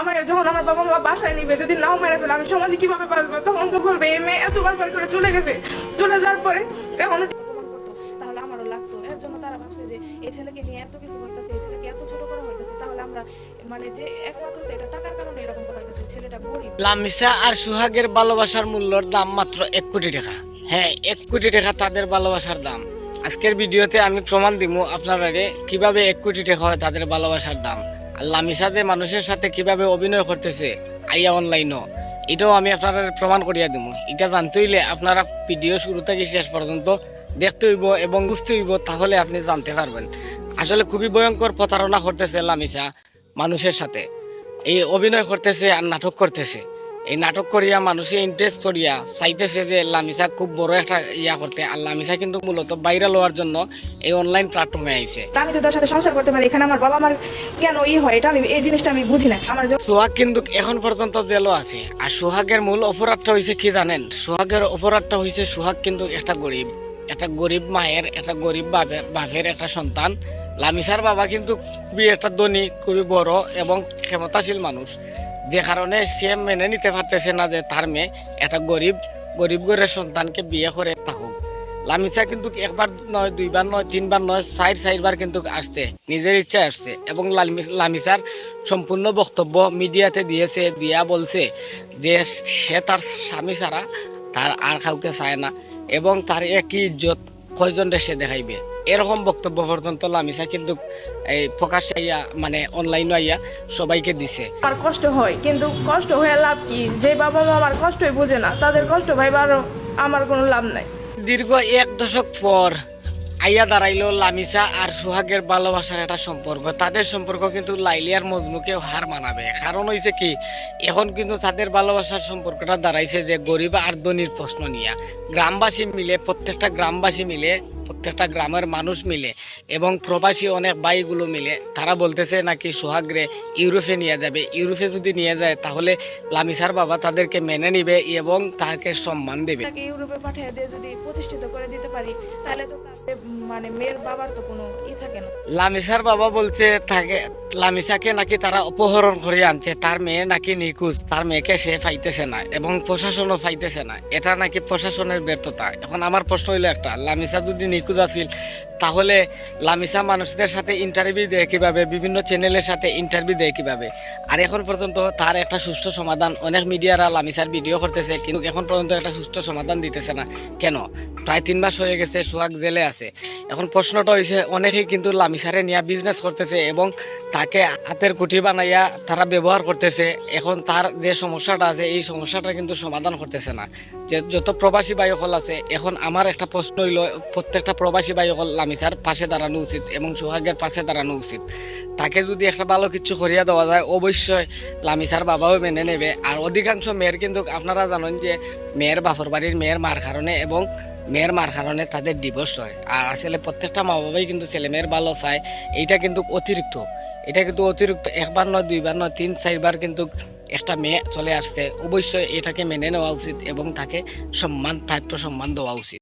আমার যখন আমার বাবা মা বাসায় নিবে যদি নাও মেরে ফেলে আমি সমাজে কীভাবে বাঁচবো? তখন তো বলবে এই মেয়ে এত বারবার করে চলে গেছে। চলে যাওয়ার পরে এখন তাহলে আমারও লাগতো। এর জন্য তারা ভাবছে যে এই ছেলেকে নিয়ে এত কিছু করতেছে এই ছেলেকে এত ছোট করা হইতেছে তাহলে আমরা মানে যে একমাত্র এটা টাকার কারণে এরকম করা হইতেছে ছেলেটা গরিব। লামিসা আর সুহাগের ভালোবাসার মূল্যর দাম মাত্র এক কোটি টাকা। হ্যাঁ এক কোটি টাকা তাদের ভালোবাসার দাম। আজকের ভিডিওতে আমি প্রমাণ দিব আপনারা কীভাবে এক কোটি টাকা হয় তাদের ভালোবাসার দাম। আর লামিসা মানুষের সাথে কীভাবে অভিনয় করতেছে, আইয়া অনলাইনও। এটাও আমি আপনারা প্রমাণ করিয়া দিব এটা জানতে হইলে আপনারা ভিডিও শুরু থেকে শেষ পর্যন্ত দেখতে হইব এবং বুঝতে হইব, তাহলে আপনি জানতে পারবেন। আসলে খুবই ভয়ঙ্কর প্রতারণা করতেছে লামিসা মানুষের সাথে। এই অভিনয় করতেছে আর নাটক করতেছে। এই নাটক করিয়া মানুষে ইন্টারেস্ট করিয়া চাইতেছে যে লামিসা খুব বড় একটা ইয়া করতে। আর লামিসা কিন্তু মূলত বাইরে লওয়ার জন্য এই অনলাইন প্ল্যাটফর্মে আইছে। আমি তো তার সাথে সংসার করতে পারি এখানে আমার বাবা মার কেন ই হয় এটা আমি এই জিনিসটা আমি বুঝি না। আমার সোহাগ কিন্তু এখন পর্যন্ত জেলও আছে। আর সোহাগের মূল অপরাধটা হয়েছে কি জানেন? সোহাগের অপরাধটা হয়েছে সোহাগ কিন্তু একটা গরিব একটা গরিব মায়ের একটা গরিব বাপের বাপের একটা সন্তান। লামিসার বাবা কিন্তু খুবই একটা ধনী খুবই বড় এবং ক্ষমতাশীল মানুষ। যে কারণে সে মেনে নিতে পারতেছে না যে তার মেয়ে একটা গরিব গরিব ঘরের সন্তানকে বিয়ে করে থাকুক। লামিসা কিন্তু একবার নয়, দুইবার নয়, তিনবার নয়, চার, চারবার কিন্তু আসছে, নিজের ইচ্ছায় আসছে এবং লামি- লামিসার সম্পূর্ণ বক্তব্য মিডিয়াতে দিয়েছে, দিয়া বলছে যে সে তার স্বামী ছাড়া তার আর কাউকে চায় না এবং তার একই ইজ্জত। কয়জন সে দেখাইবে? এরকম বক্তব্য পর্যন্ত লামিসা কিন্তু এই প্রকাশ আইয়া মানে অনলাইনে আইয়া সবাইকে দিছে। আর কষ্ট হয় কিন্তু কষ্ট হয়ে লাভ কি? যে বাবা মা আমার কষ্টই বুঝে না তাদের কষ্ট ভাইবার আমার কোনো লাভ নাই। দীর্ঘ এক দশক পর আইয়া দাঁড়াইলো লামিসা আর সোহাগের ভালোবাসার একটা সম্পর্ক। তাদের সম্পর্ক কিন্তু লাইলি আর মজনুকে হার মানাবে। কারণ হয়েছে কি, এখন কিন্তু তাদের ভালোবাসার সম্পর্কটা দাঁড়াইছে যে গরিব আর ধনির প্রশ্ন নিয়ে। গ্রামবাসী মিলে, প্রত্যেকটা গ্রামবাসী মিলে, প্রত্যেকটা গ্রামের মানুষ মিলে এবং প্রবাসী অনেক ভাইগুলো মিলে, তারা বলতেছে নাকি সোহাগরে ইউরোপে নিয়ে যাবে। ইউরোপে যদি নিয়ে যায়, তাহলে লামিসার বাবা তাদেরকে মেনে নিবে এবং তাকে সম্মান দেবে। ইউরোপে পাঠিয়ে দিয়ে যদি প্রতিষ্ঠিত করে দিতে পারি, তাহলে তো মানে মেয়ের বাবার তো কোনো ই থাকে না। লামিসার বাবা বলছে, থাকে, লামিসাকে নাকি তারা অপহরণ করে আনছে, তার মেয়ে নাকি নিখোঁজ, তার মেয়েকে সে ফাইতেছে না এবং প্রশাসনও ফাইতেছে না। এটা নাকি প্রশাসনের ব্যর্থতা। এখন আমার প্রশ্ন হইল একটা, লামিসা যদি নিখোঁজ আছিল তাহলে লামিসা মানুষদের সাথে ইন্টারভিউ দেয় কীভাবে? বিভিন্ন চ্যানেলের সাথে ইন্টারভিউ দেয় কীভাবে? আর এখন পর্যন্ত তার একটা সুষ্ঠু সমাধান, অনেক মিডিয়ারা লামিসার ভিডিও করতেছে, কিন্তু এখন পর্যন্ত একটা সুষ্ঠু সমাধান দিতেছে না। কেন? প্রায় তিন মাস হয়ে গেছে, সোহাগ জেলে আছে। এখন প্রশ্নটা হয়েছে অনেকেই কিন্তু লামিসারে নিয়ে বিজনেস করতেছে এবং তাকে হাতের কুটি বানাইয়া তারা ব্যবহার করতেছে। এখন তার যে সমস্যাটা আছে, এই সমস্যাটা কিন্তু সমাধান করতেছে না। যে যত প্রবাসী বায়ুকল আছে, এখন আমার একটা প্রশ্ন হইল, প্রত্যেকটা প্রবাসী বায়ুকল লামিসার পাশে দাঁড়ানো উচিত এবং সোহাগের পাশে দাঁড়ানো উচিত। তাকে যদি একটা ভালো কিছু করিয়া দেওয়া যায়, অবশ্যই লামিসার বাবাও মেনে নেবে। আর অধিকাংশ মেয়ের কিন্তু আপনারা জানেন যে মেয়ের বাপর বাড়ির মেয়ের মার কারণে এবং মেয়ের মার কারণে তাদের ডিভোর্স হয়। আর আসলে প্রত্যেকটা মা বাবাই কিন্তু ছেলে মেয়ের ভালো চায়, এইটা কিন্তু অতিরিক্ত। এটা কিন্তু অতিরিক্ত একবার নয়, দুইবার নয়, তিন, চারবার কিন্তু একটা মেয়ে চলে আসছে। অবশ্যই এটাকে মেনে নেওয়া উচিত এবং তাকে সম্মান, প্রাপ্য সম্মান দেওয়া উচিত।